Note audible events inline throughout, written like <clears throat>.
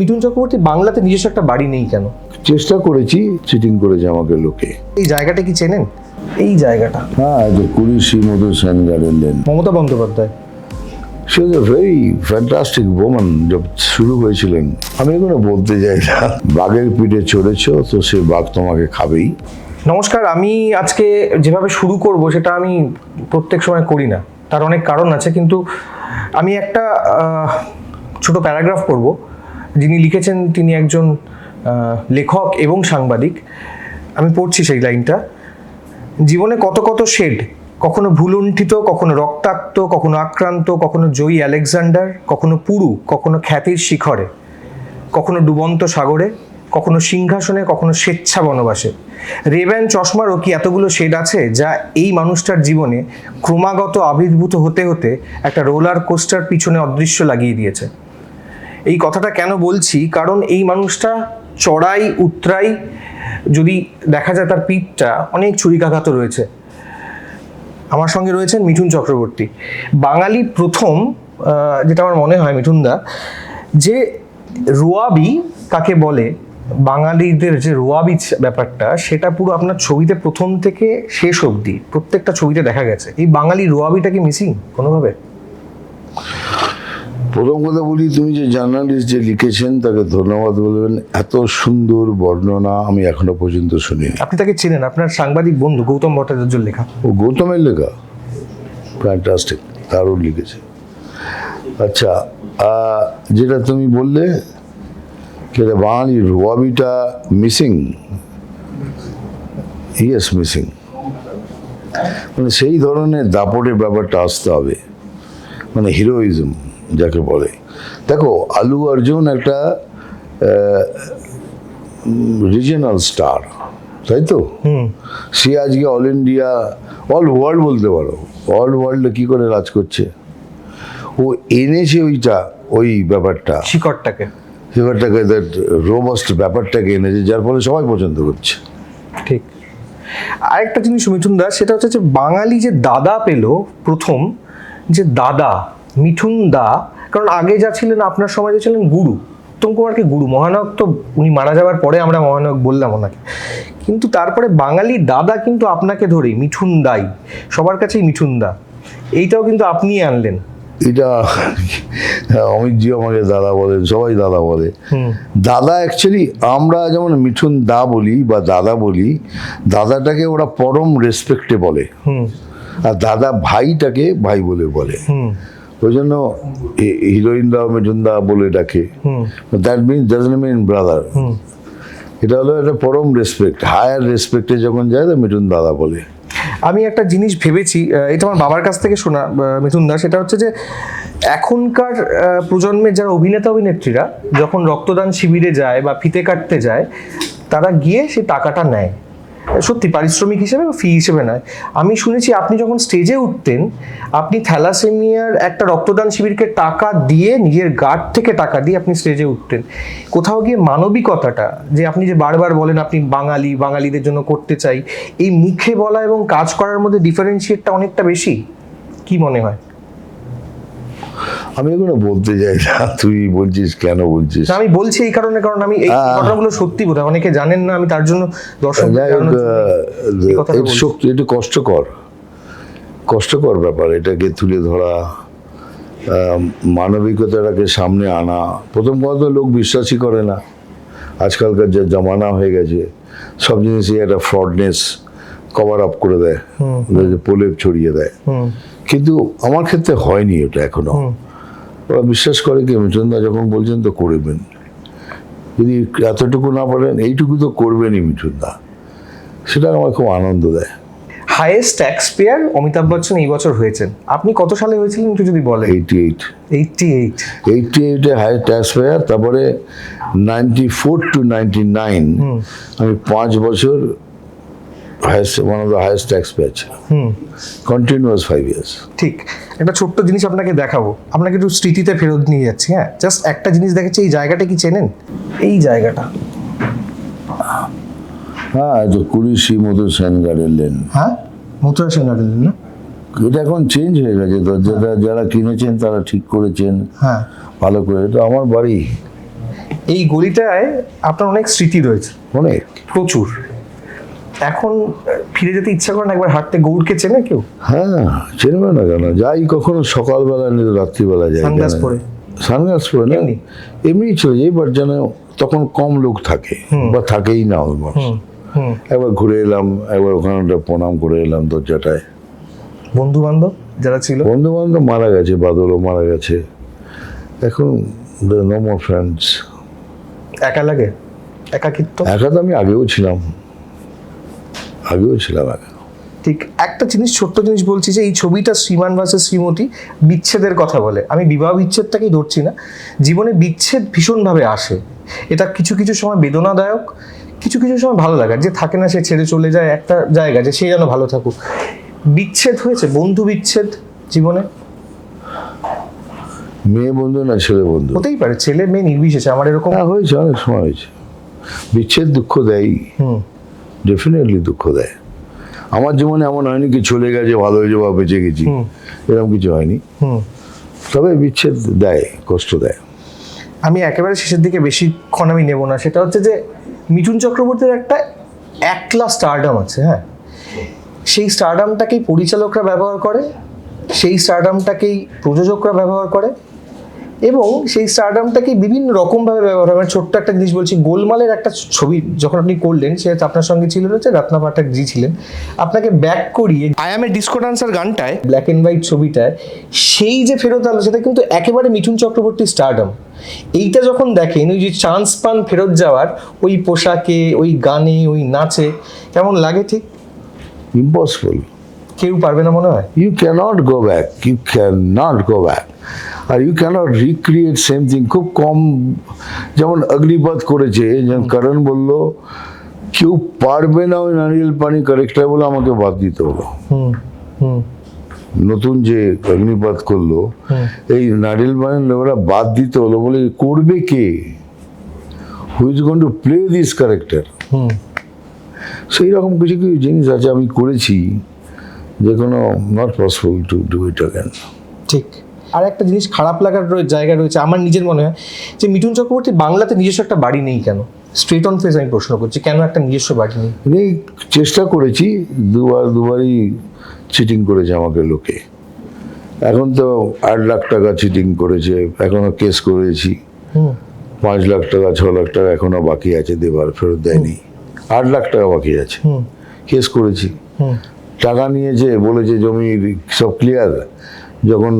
মিঠুন চক্রবর্তী বাংলাতে নিজস্ব একটা বাড়ি নেই কেন? চেষ্টা করেছি চিটিং করেছে আমাকে লোকে। এই জায়গাটা কি চেনেন? এই জায়গাটা। হ্যাঁ তো কুড়ি শ্রীমধু সেন গার্ডেন লেন মমতা বন্দ্যোপাধ্যায়। সে এ ভেরি ফ্যান্টাস্টিক যব শুরু হয়েছিলেন আমি এগুলো বলতে যাই না। বাঘের পিঠে চড়েছ তো সে বাঘ তোমাকে খাবেই। নমস্কার আমি আজকে যেভাবে শুরু করব সেটা আমি প্রত্যেক সময় করি না। তার অনেক কারণ আছে কিন্তু আমি একটা ছোট প্যারাগ্রাফ পড়ব যিনি লিখেছেন তিনি একজন লেখক এবং সাংবাদিক। আমি পড়ছি সেই লাইনটা। জীবনে কত কত শেড, কখনো ভুলুণ্ঠিত, কখনো রক্তাক্ত, কখনো আক্রান্ত, কখনো জয়ী আলেকজান্ডার, কখনো পুরু, কখনো খ্যাতির শিখরে, কখনো ডুবন্ত সাগরে, কখনো সিংহাসনে, কখনো স্বেচ্ছা বনবাসে। রেব্যান চশমারও কি এতগুলো শেড আছে যা এই মানুষটার জীবনে ক্রমাগত আবির্ভূত হতে হতে একটা রোলার কোস্টার পিছনে অদৃশ্য লাগিয়ে দিয়েছে। এই কথাটা কেন বলছি? কারণ এই মানুষটা চড়াই, উতরাই, যদি দেখা যায় তার পিঠটা, অনেক ছুরিকাঘাত রয়েছে। আমার সঙ্গে রয়েছেন মিঠুন চক্রবর্তী। বাঙালি প্রথম যেটা আমার মনে হয় মিঠুনদা, যে রোয়াবি কাকে বলে, বাঙালিদের যে রোয়াবি ব্যাপারটা, সেটা পুরো আপনার ছবিতে প্রথম থেকে শেষ অবধি, প্রত্যেকটা ছবিতে দেখা গেছে। এই বাঙালি রোয়াবিটা কি মিসিং কোনোভাবে? প্রথম কথা বলি তুমি যে জার্নালিস্ট যে লিখেছেন তাকে ধন্যবাদ বলবেন। এত সুন্দর বর্ণনা আমি এখনও পর্যন্ত শুনিনি। আপনি তাকে চেনেন? আপনার সাংবাদিক বন্ধু গৌতম ভট্টাচার্যর লেখা। ও গৌতমের লেখা? ফ্যান্টাস্টিক দারুণ লিখেছে। আচ্ছা যেটা তুমি বললে যেটা বাঙালির মিসিং ইয়েস মিসিং মানে সেই ধরনের দাপটের ব্যাপারটা আসতে হবে। মানে হিরোইজম যাকে বলে। দেখো আলু অর্জুন একটা রিজিনাল স্টার তাই তো? সে আজকে অল ইন্ডিয়া অল ওয়ার্ল্ড বলতে পারো। অল ওয়ার্ল্ডে কী করে রাজ করছে? ও এনেছে ওইটা ওই ব্যাপারটা। শিকড়টাকে। ব্যাপারটাকে দ্যাট রোবাস্ট ব্যাপারটাকে এনেছে যার ফলে সবাই পছন্দ করছে। ঠিক। আরেকটা জিনিস মিঠুন দা সেটা হচ্ছে যে বাঙালি যে দাদা পেল প্রথম যে দাদা মিঠুন দা কারণ আগে যা ছিলেন আপনার সমাজে ছিলেন গুরু। উত্তম কুমারকে গুরু? মহানায়ক তো উনি মারা যাওয়ার পরে আমরা মহানায়ক বললাম ওনাকে। কিন্তু তারপরে বাঙালি দাদা কিন্তু আপনাকে ধরেই মিঠুন দাই। সবার কাছেই মিঠুন দা। এইটাও কিন্তু আপনি আনলেন। এটা অমিতজি আমাকে দাদা বলে সবাই দাদা বলে। দাদা অ্যাকচুয়ালি আমরা যেমন মিঠুন দা বলি বা দাদা বলি দাদাটাকে ওরা পরম রেসপেক্টে বলে। আর দাদা ভাইটাকে ভাই বলে বলে। হুম। ওই জন্য হিরোইনরা মিঠুনদা বলে ডাকে। That mean doesn't mean brother এটা হলো একটা পরম রেসপেক্ট হায়ার রেসপেক্টে যখন যায় তো মিঠুন দাদা বলে। আমি একটা জিনিস ভেবেছি এটা আমার বাবার কাছ থেকে শোনা মিথুন দা সেটা হচ্ছে যে এখনকার প্রজন্মের যারা অভিনেতা অভিনেত্রীরা যখন রক্তদান শিবিরে যায় বা ফিতে কাটতে যায় তারা গিয়ে সে টাকাটা নেয়। সত্যি, পারিশ্রমিক হিসেবে বা ফি হিসেবে নয়। আমি শুনেছি আপনি যখন স্টেজে উঠতেন, আপনি থ্যালাসেমিয়ার একটা রক্তদান শিবিরকে টাকা দিয়ে, নিজের গার্ড থেকে টাকা দিয়ে আপনি স্টেজে উঠতেন। কোথাও গিয়ে মানবিকতাটা, যে আপনি যে বারবার বলেন আপনি বাঙালি, বাঙালিদের জন্য করতে চাই, এই মুখে বলা এবং কাজ করার মধ্যে ডিফারেন্সিয়েটটা অনেকটা বেশি? কি মনে হয়? আমি এগুলো বলতে যাই না তুই বলছিস কেন বলছিস? আমি বলছি এই কারণে কারণ আমি এই। ঘটনাগুলো সত্যি বোধ অনেকে জানেন না আমি তার জন্য দর্শক শক্তি একটু কষ্টকর কষ্টকর ব্যাপার এটাকে তুলে ধরা মানবিকতাটাকে সামনে আনা। প্রথম কথা তো লোক বিশ্বাসই করে না। আজকালকার যে জামানা হয়ে গেছে সব জিনিসই একটা ফ্রডনেস কভার আপ করে দেয় প্রলেপ ছড়িয়ে দেয়। কিন্তু আমার ক্ষেত্রে হয়নি এটা এখনও। ওরা বিশ্বাস করে কি মিঠুনদা যখন বলছেন তো করবেন। যদি এতটুকু না পারেন এইটুকু তো করবেনই মিঠুনদা। সেটা আমার খুব আনন্দ দেয়। Highest tax payer Amitabh Bachchan এই বছর হয়েছেন। আপনি কত সালে হয়েছিলেন একটু যদি বলেন? Eighty eight eighty eight eighty এইটে হাই ট্যাক্স পেয়ার তারপরে ninety four to ninety nine আমি পাঁচ বছর highest one of the highest tax payer hmm. Continuous five years ঠিক। একটা ছোট্ট জিনিস আপনাকে দেখাবো। আপনাকে একটু স্মৃতিতে ফেরত নিয়ে যাচ্ছি হ্যাঁ? জাস্ট একটা জিনিস দেখাচ্ছি এই জায়গাটা কি চেনেন? এই জায়গাটা। হ্যাঁ যে কুড়ি শ্রীমধু সেন গার্ডেন লেন। হ্যাঁ? মথুরা সেন গার্ডেন না? এটা এখন চেঞ্জ হয়ে গেছে তো যারা যারা কিনেছেন তারা ঠিক করেছেন। হ্যাঁ। ভালো করে তো আমার বাড়ি। এই গলিটায় আপনার অনেক স্মৃতি রয়েছে। অনেক। প্রচুর। এখন ফিরে যেতে ইচ্ছা করে না একবার হাঁটতে। গৌড়কে চেনে কেউ? হ্যাঁ চিনবে না কেন? যাই কখনো সকালবেলা নিয়ে রাত্রিবেলা যাই। Sunglass পরে? সানগ্লাস পরে না? এমনি? চলে যাই বাট যেন তখন কম লোক থাকে বা থাকেই না অলমোস্ট একবার ঘুরে এলাম একবার ওখানে প্রণাম করে এলাম দরজাটায়। বন্ধু বান্ধব যারা ছিল? বন্ধু বান্ধব মারা গেছে বাদলও মারা গেছে। এখন নো মোর ফ্রেন্ডস একা লাগে? একাকিত্ব? একা তো আমি আগেও ছিলাম। আগেও ছিলাম একা ঠিক একটা জিনিস ছোট্ট জিনিস বলছি যে এই ছবিটা শ্রীমান ভার্সেস শ্রীমতী বিচ্ছেদের কথা বলে। আমি বিবাহ বিচ্ছেদটাকেই ধরছি না জীবনে বিচ্ছেদ ভীষণভাবে আসে। এটা কিছু কিছু সময় বেদনাদায়ক কিছু কিছু সময় ভালো লাগে। যে থাকে না সে ছেড়ে চলে যায় একটা জায়গা যে সে যেন ভালো থাকুক। বিচ্ছেদ হয়েছে বন্ধু বিচ্ছেদ জীবনে? মেয়ে বন্ধু না ছেলে বন্ধু? হতেই পারে ছেলে মেয়ে নির্বিশেষে আমার এরকম হ্যাঁ হয়েছে অনেক সময় হয়েছে। বিচ্ছেদ দুঃখ দেয়ই। হুম। ডেফিনেটলি দুঃখ দেয়। আমার জীবনে এমন হয়নি কি চলে গেছে ভালো হয়েছে বা বেঁচে গেছি। এরকম কিছু হয়নি। তবে বিচ্ছেদ দেয় কষ্ট দেয়। আমি একেবারে শেষের দিকে বেশিক্ষণ আমি নেব না। সেটা হচ্ছে যে মিঠুন চক্রবর্তীর একটা একলা স্টারডাম আছে হ্যাঁ? সেই স্টারডামটাকেই পরিচালকরা ব্যবহার করে সেই স্টারডামটাকেই প্রযোজকরা ব্যবহার করে এবং সেই স্টারডামটাকেই বিভিন্ন রকমভাবে ব্যবহার হয়। মানে ছোট্ট একটা জিনিস বলছি গোলমালের একটা ছবি যখন আপনি করলেন সে আপনার সঙ্গে ছিল হচ্ছে রত্না পাঠক জি ছিলেন। আপনাকে ব্যাক করিয়ে I am a disco dancer গানটায় black and white ছবিটায় সেই যে ফেরত আলো সেটা কিন্তু একেবারে মিঠুন চক্রবর্তী স্টারডাম এইটা যখন দেখেন ওই যে চান্স পান ফেরত যাওয়ার ওই পোশাকে ওই গানে ওই নাচে কেমন লাগে ঠিক? ইম্পসিবল কেউ পারবে না মনে হয়? You can't go back you can not go back R you can't recreate same thing খুব কম যেমন অগ্নিপথ করেছে যেমন করণ বলল কেউ পারবে না ওই নারিয়েল পানি কারেক্টার বলে আমাকে বাদ দিতে হলো। নতুন যে অগ্নিপাত করল এই নারিয়েল পানি ওরা বাদ দিতে হলো বলে করবে কে? Who is going to play this character সেই রকম কিছু কিছু জিনিস আছে আমি করেছি যে কোনো not possible to do it again ঠিক। আর একটা জিনিস খারাপ লাগার জায়গা রয়েছে আমার নিজের মনে হয় যে মিঠুন চক্রবর্তী বাংলাতে নিজস্ব একটা বাড়ি নেই কেন? স্ট্রেট অন ফেস আমি প্রশ্ন করছি কেন একটা নিজস্ব বাড়ি নেই? এই চেষ্টা করেছি দুবার দুবারই চিটিং করেছে আমাকে লোকে। এখন তো আট লাখ টাকা চিটিং করেছে এখনও কেস করেছি। পাঁচ লাখ টাকা ছ লাখ টাকা এখনও বাকি আছে দেবার ফেরত দেয়নি। আট লাখ টাকা বাকি আছে। কেস করেছি। টাকা নিয়েছে বলেছে জমি সব ক্লিয়ার যখন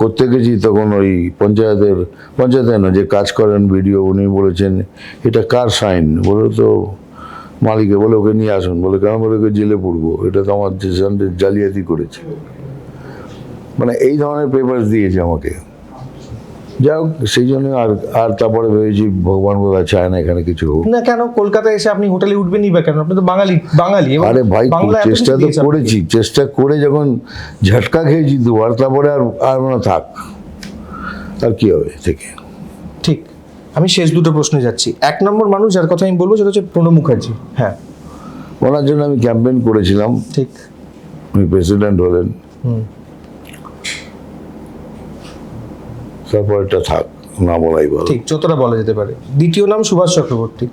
করতে গেছি তখন ওই পঞ্চায়েতের পঞ্চায়েতের না যে কাজ করেন ভিডিও উনি বলেছেন, এটা কার সাইন? বলে তো মালিকে, বলে ওকে নিয়ে আসুন। বলে, কেন? বলে, ওকে জেলে পড়ব। এটা তো আমার জালিয়াতি করেছে। মানে এই ধরনের পেপার দিয়েছে আমাকে। যাই হোক সেই জন্য আর আর তারপরে ভেবেছি ভগবান বোধ চায় না এখানে কিছু হোক। না কেন? কলকাতায় এসে আপনি হোটেলে উঠবেনই বা কেন? আপনি তো বাঙালি বাঙালি। আরে ভাই চেষ্টা তো করেছি চেষ্টা করে যখন ঝটকা খেয়েছি দুবার তারপরে আর আর না থাক। আর কি হবে থেকে? ঠিক। আমি শেষ দুটো প্রশ্নে যাচ্ছি। এক নম্বর মানুষ যার কথা আমি বলব সেটা হচ্ছে প্রণব মুখার্জি। হ্যাঁ। ওনার জন্য আমি ক্যাম্পেইন করেছিলাম। ঠিক। উনি প্রেসিডেন্ট হলেন। হুম। তারপর এটা থাক না বলাই ভালো। ঠিক যতটা বলা যেতে পারে। দ্বিতীয় নাম সুভাষ চক্রবর্তী।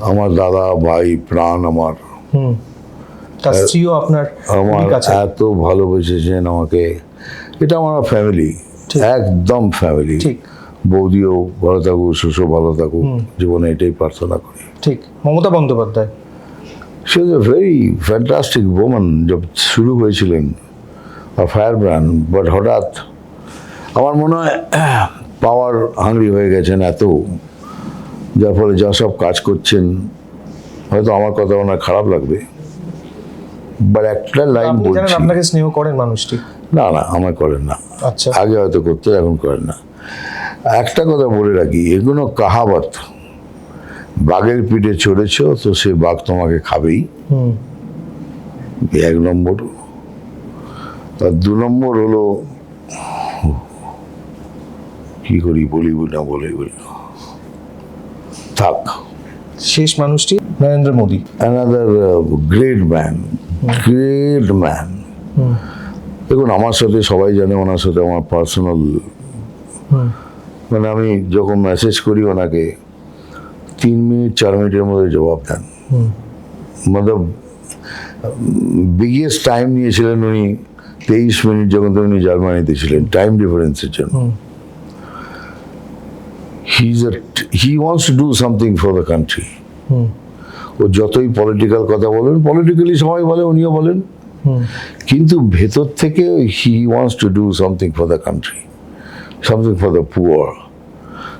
আমার দাদা ভাই প্রাণ আমার। হুম তার স্ত্রীও আপনার আমার কাছে এত ভালোবেসেছেন আমাকে। এটা আমার ফ্যামিলি। একদম ফ্যামিলি ঠিক। বৌদিও ভালো থাকুক শ্বশুর ভালো থাকুক জীবনে এটাই প্রার্থনা করি। ঠিক Mamata Bandyopadhyay. She was a very fantastic woman যব শুরু হয়েছিলেন ফায়ার ব্র্যান্ড বাট হঠাৎ আমার মনে হয় <clears throat> পাওয়ার হাংরি হয়ে গেছেন এত যার ফলে যা সব কাজ করছেন হয়তো আমার কথা ওনার খারাপ লাগবে। বাট একটা লাইন বলছি। আপনাকে স্নেহ করেন মানুষটি না না আমার করেন না। আচ্ছা। আগে হয়তো করতে এখন করেন না। একটা কথা বলে রাখি এগুলো কাহাবত। বাঘের পিঠে চড়েছ তো সে বাঘ তোমাকে খাবেই। এক নম্বর। আর দু নম্বর হলো কি করি বলি না বলে বলি। থাক। শেষ মানুষটি Narendra Modi. Another great man great man দেখুন আমার সাথে সবাই জানে ওনার সাথে আমার পার্সোনাল মানে আমি যখন মেসেজ করি ওনাকে তিন মিনিট চার মিনিটের মধ্যে জবাব দেন। মতলব বিগেস্ট টাইম নিয়েছিলেন উনি তেইশ মিনিট যখন তো উনি জার্মানিতে ছিলেন টাইম ডিফারেন্সের জন্য। He is he wants to do something for the country ও যতই পলিটিক্যাল কথা বলেন পলিটিক্যালি সবাই বলে, উনিও বলেন। কিন্তু ভেতর থেকে he wants to do something for the country something for the poor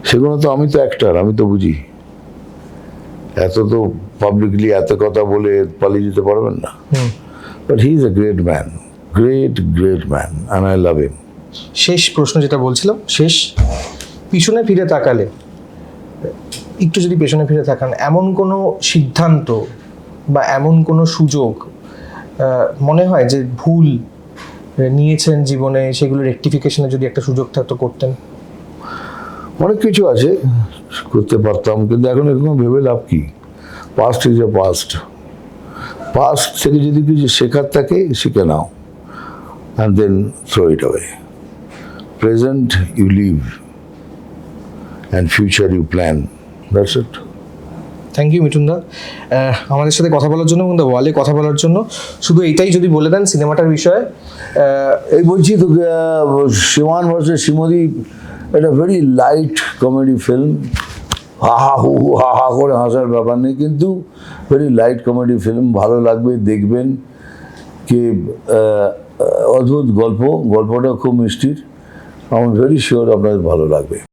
সেগুলো তো আমি তো অ্যাক্টার আমি তো বুঝি। এত তো পাবলিকলি এত কথা বলে পালিয়ে যেতে পারবেন না। But he is a great man great great man and I love him শেষ প্রশ্ন যেটা বলছিলাম, শেষ। পিছনে ফিরে তাকালে, একটু যদি পেছনে ফিরে তাকান, এমন কোনো সিদ্ধান্ত বা এমন কোনো সুযোগ মনে হয় যে ভুল নিয়েছেন জীবনে, সেগুলো রেকটিফিকেশনে যদি একটা সুযোগ থাকতো করতেন? অনেক কিছু আছে, করতে পারতাম, কিন্তু এখন এরকম ভেবে লাভ কি? Past is a past past থেকে যদি কিছু শেখার থাকে, শিখে নাও and then throw it away present you live and future you plan that's it thank you Mithun da আমাদের সাথে কথা বলার জন্য এবং দ্য ওয়ালে কথা বলার জন্য শুধু এইটাই যদি বলে দেন সিনেমাটার বিষয়ে আহ, এই বলছি তো সীমান ভার্সেস শ্রীমদী এটা ভেরি লাইট কমেডি ফিল্ম হা হা হু হু হা হা করে হাসার ব্যাপার নেই কিন্তু ভেরি লাইট কমেডি ফিল্ম ভালো লাগবে দেখবেন। কি অদ্ভুত গল্প গল্পটা খুব মিষ্টির। আমি ভেরি শিওর আপনাদের ভালো লাগবে।